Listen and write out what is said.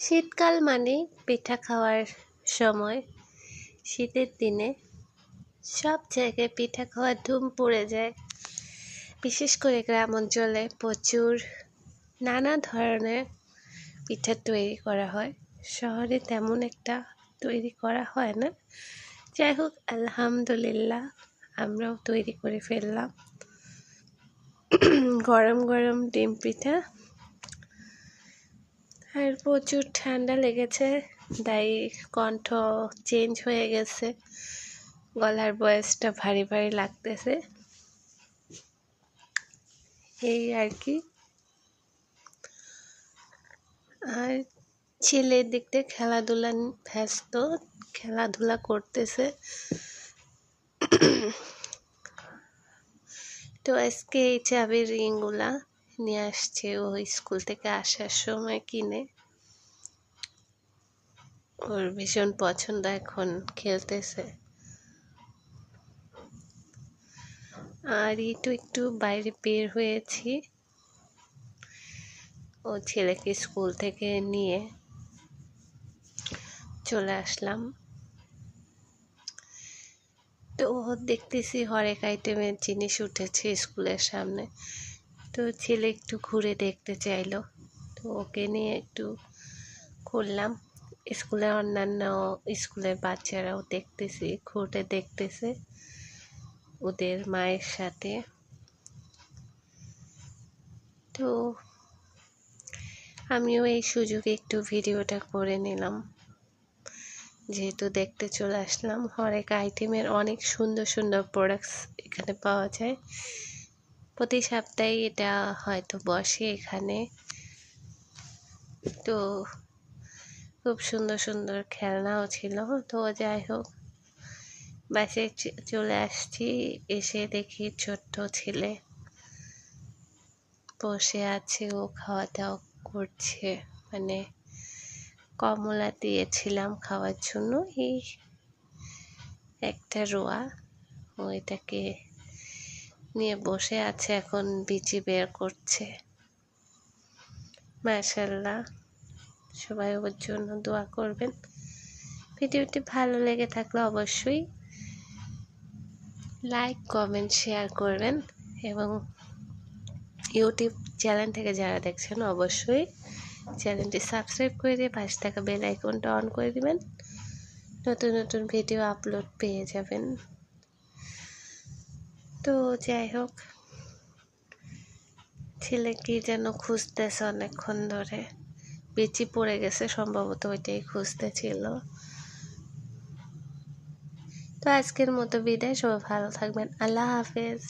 শীতকাল মানে পিঠা খাওয়ার সময়। শীতের দিনে সব জায়গায় পিঠা খাওয়ার ধুম পড়ে যায়। বিশেষ করে গ্রাম অঞ্চলে প্রচুর নানা ধরনের পিঠা তৈরি করা হয়। শহরে তেমন একটা তৈরি করা হয় না। যাই হোক, আলহামদুলিল্লাহ আমরাও তৈরি করে ফেললাম। গরম গরম ডিম পিঠা আর প্রচুর ঠান্ডা লেগেছে, তাই কণ্ঠ চেঞ্জ হয়ে গেছে। গলার বয়সটা ভারী ভারী লাগতেছে। এই আর কি। আর ছেলের দিক খেলাধুলা, ব্যস্ত, খেলাধুলা করতেছে। তো আজকে এই চাবির রিংগুলা নিয়ে আসছে ও স্কুল থেকে আসার সময় কিনে। ওর ভীষণ পছন্দ এখন খেলতেছে। আর একটু একটু বাইরে বের হয়েছি। ও ছেলেকে স্কুল থেকে নিয়ে চলে আসলাম। তো দেখতেছি হরেক আইটেমের জিনিস উঠেছে স্কুলের সামনে। তো ছেলে একটু ঘুরে দেখতে চাইলো। তো ওকে নিয়ে একটু ঘুরলাম স্কুলের অন্যান্য স্কুলের বাচ্চারাও দেখতেছি ঘুরে দেখতেছে ওদের মায়ের সাথে। তো আমিও এই সুযোগে একটু ভিডিওটা করে নিলাম। যেহেতু দেখতে চলে আসলাম, হরেক আইটেমের অনেক সুন্দর সুন্দর প্রোডাক্টস এখানে পাওয়া যায়। প্রতি সপ্তাহে এটা হয়তো বসে এখানে। তো খুব সুন্দর সুন্দর খেলনাও ছিল। তো যাই হোক, বাসে চলে আসছি। এসে দেখি ছোট্ট ছেলে বসে আছে। ও খাওয়া দাওয়া করছে। মানে কমলা দিয়েছিলাম খাওয়ার জন্য। এই একটা রোয়া। ওইটাকে নিয়ে বসে আছে এখন বিচি বের করছে। মাশাল্লাহ সবাই ওর জন্য দোয়া করবেন। ভিডিওটি ভালো লেগে থাকলে অবশ্যই লাইক, কমেন্ট, শেয়ার করবেন এবং ইউটিউব চ্যানেল থেকে যারা দেখছেন অবশ্যই চ্যানেলটি সাবস্ক্রাইব করে দিয়ে পাশে থাকা বেল আইকনটা অন করে দিবেন। নতুন নতুন ভিডিও আপলোড পেয়ে যাবেন। তো যাই হোক ছেলে কি যেন খুঁজতেছে অনেকক্ষণ ধরে। বেচি পড়ে গেছে, সম্ভবত ওইটাই খুঁজতে ছিল তো আজকের মতো বিদায়, সবাই ভালো থাকবেন। আল্লাহ হাফেজ।